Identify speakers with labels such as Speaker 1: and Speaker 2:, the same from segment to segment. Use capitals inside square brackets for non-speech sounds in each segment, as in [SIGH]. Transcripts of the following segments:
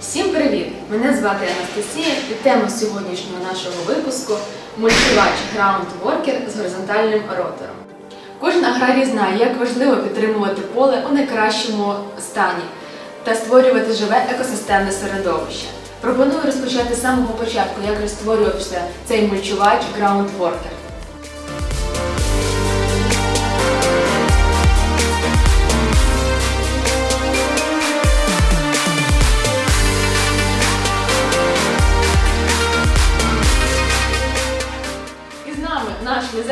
Speaker 1: Всім привіт! Мене звати Анастасія і тема сьогоднішнього нашого випуску мультивач Groundworker з горизонтальним ротором. Кожен аграрій знає, як важливо підтримувати поле у найкращому стані та створювати живе екосистемне середовище. Пропоную розпочати з самого початку, як же створювався цей мульчувач Groundworker.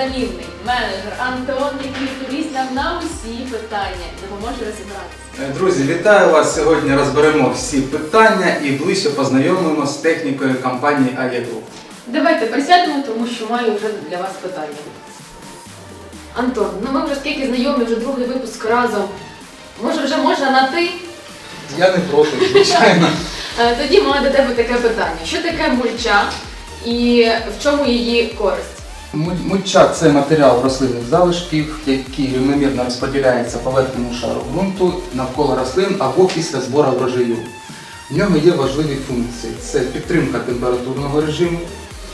Speaker 1: Наш менеджер Антон, який відповість нам на усі питання, допоможе розібратися.
Speaker 2: Е, Друзі, вітаю вас! Сьогодні розберемо всі питання і ближче познайомимо з технікою компанії AE
Speaker 1: Давайте присядемо, тому що маю вже для вас питання. Антон, ну ми вже скільки знайомі, вже другий випуск разом. Може, вже можна на ти?
Speaker 2: Я не проти, звичайно. [LAUGHS]
Speaker 1: Е, Тоді маю до тебе таке питання: що таке мульча і в чому її користь?
Speaker 2: Муль- Мульча це матеріал рослинних залишків, який рівномірно розподіляється по верхньому шару ґрунту навколо рослин або після збору врожаю. В нього є важливі функції: це підтримка температурного режиму,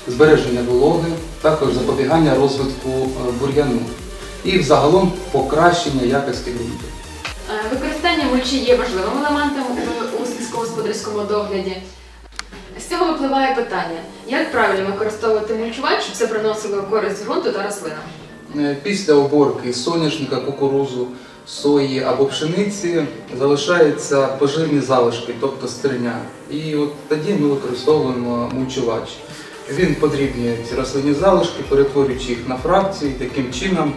Speaker 2: збереження вологи, також запобігання розвитку е, бур'яну і взагалом покращення якості ґрунту.
Speaker 1: Е, Використання мульчі є важливим елементом у сільськогосподарському догляді. З цього випливає питання, як правильно використовувати мульчувач, щоб це приносило користь ґрунту та рослинам.
Speaker 2: Е, Після уборки соняшника, кукурузу, сої або пшениці залишаються поживні залишки, тобто стерня. І от тоді ми використовуємо мульчувач. Він подрібнює ці рослинні залишки, перетворюючи їх на фракції, таким чином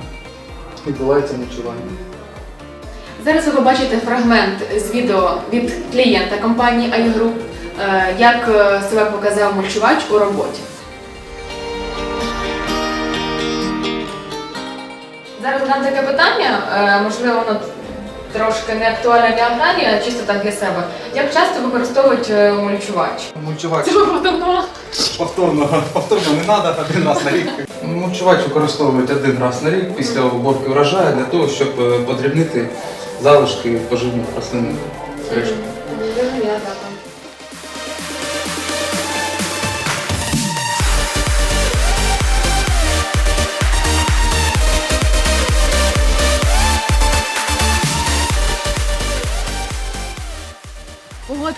Speaker 2: відбувається мульчування.
Speaker 1: Зараз ви побачите фрагмент з відео від клієнта компанії iGroup, як е, себе показав мульчувач у роботі. Зараз задам таке питання, е, можливо, воно трошки не актуальне для аграрія, а чисто так для себе. Як часто використовують е, мульчувач?
Speaker 2: Мульчувач
Speaker 1: Це повторно.
Speaker 2: повторно, повторно не треба один раз на рік. Мульчувач використовують один раз на рік після уборки врожаю для того, щоб е, подрібнити залишки поживних рослин. рештки.
Speaker 1: Зрозуміла, так.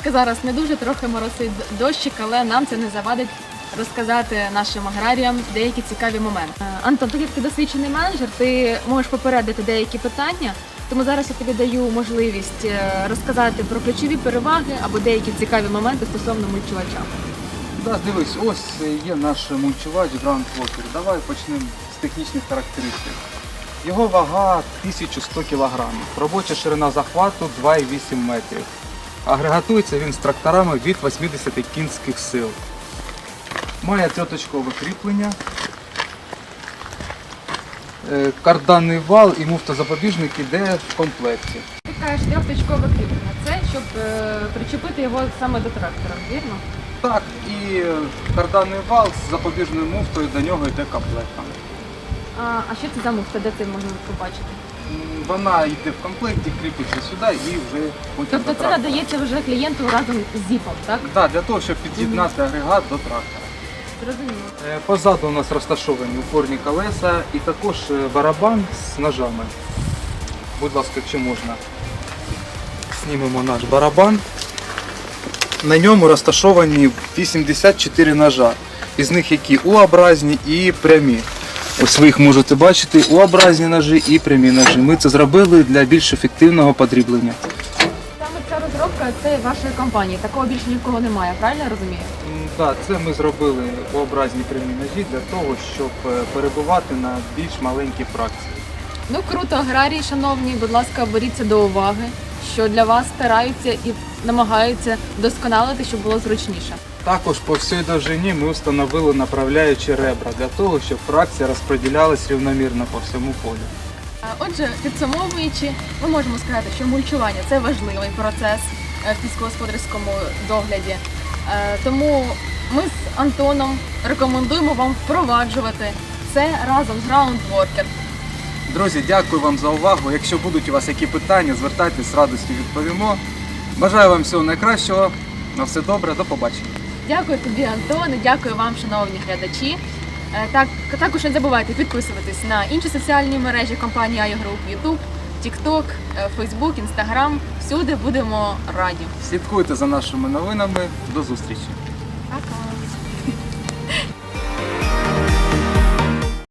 Speaker 1: Погодка зараз не дуже трохи моросить дощик, але нам це не завадить розказати нашим аграріям деякі цікаві моменти. Е, Антон, так як ти досвідчений менеджер, ти можеш попередити деякі питання. Тому зараз я тобі даю можливість е, розказати про ключові переваги або деякі цікаві моменти стосовно мульчувача.
Speaker 2: Да, дивись, ось є наш мульчувач Grand Walker. Давай почнемо з технічних характеристик. Його вага 1100 кг, робоча ширина захвату 2,8 метрів. Агрегатується він з тракторами від 80 кінських сил. Має трьоточкове кріплення, Е, карданний вал і муфтозапобіжник іде в комплекті.
Speaker 1: Ти кажеш трьохточкове кріплення. Це щоб е, причепити його саме до трактора, вірно?
Speaker 2: Так, і карданний вал з запобіжною муфтою до нього йде комплектом.
Speaker 1: А, а що це за муфта, де це можна побачити?
Speaker 2: Вона йде в комплекті, кріпиться сюди і вже потім
Speaker 1: Тобто
Speaker 2: до
Speaker 1: це
Speaker 2: трактора.
Speaker 1: надається вже клієнту разом з зіпом, так?
Speaker 2: Да, для того, щоб під'єднати агрегат до трактора.
Speaker 1: Зрозуміло.
Speaker 2: Е, Позаду у нас розташовані упорні колеса і також е, барабан з ножами. Будь ласка, якщо можна, знімемо наш барабан. На ньому розташовані 84 ножа. Із них які У-образні і прямі. Ось ви їх можете бачити, У-образні ножі і прямі ножі. Ми це зробили для більш ефективного подріблення.
Speaker 1: Саме ця розробка це вашої компанії. Такого більше нікого немає, правильно я розумію?
Speaker 2: Так, це ми зробили У-образні прямі ножі для того, щоб е, перебувати на більш маленькій фракції.
Speaker 1: Ну круто, аграрії, шановні, будь ласка, беріться до уваги, що для вас стараються і намагаються досконалити, щоб було зручніше.
Speaker 2: Також по всій довжині ми встановили направляючі ребра для того, щоб фракція розподілялась рівномірно по всьому полю.
Speaker 1: Отже, підсумовуючи, ми можемо сказати, що мульчування це важливий процес е, в сільськогосподарському догляді. Е, Тому ми з Антоном рекомендуємо вам впроваджувати це разом з Groundworker.
Speaker 2: Друзі, дякую вам за увагу. Якщо будуть у вас які питання, звертайтесь з радістю відповімо. Бажаю вам всього найкращого. На все добре, до побачення.
Speaker 1: Дякую тобі, Антон, і дякую вам, шановні глядачі. Е, Так, також не забувайте підписуватись на інші соціальні мережі компанії iGroup, YouTube, TikTok, е, Facebook, Instagram. Всюди будемо раді.
Speaker 2: Слідкуйте за нашими новинами. До зустрічі.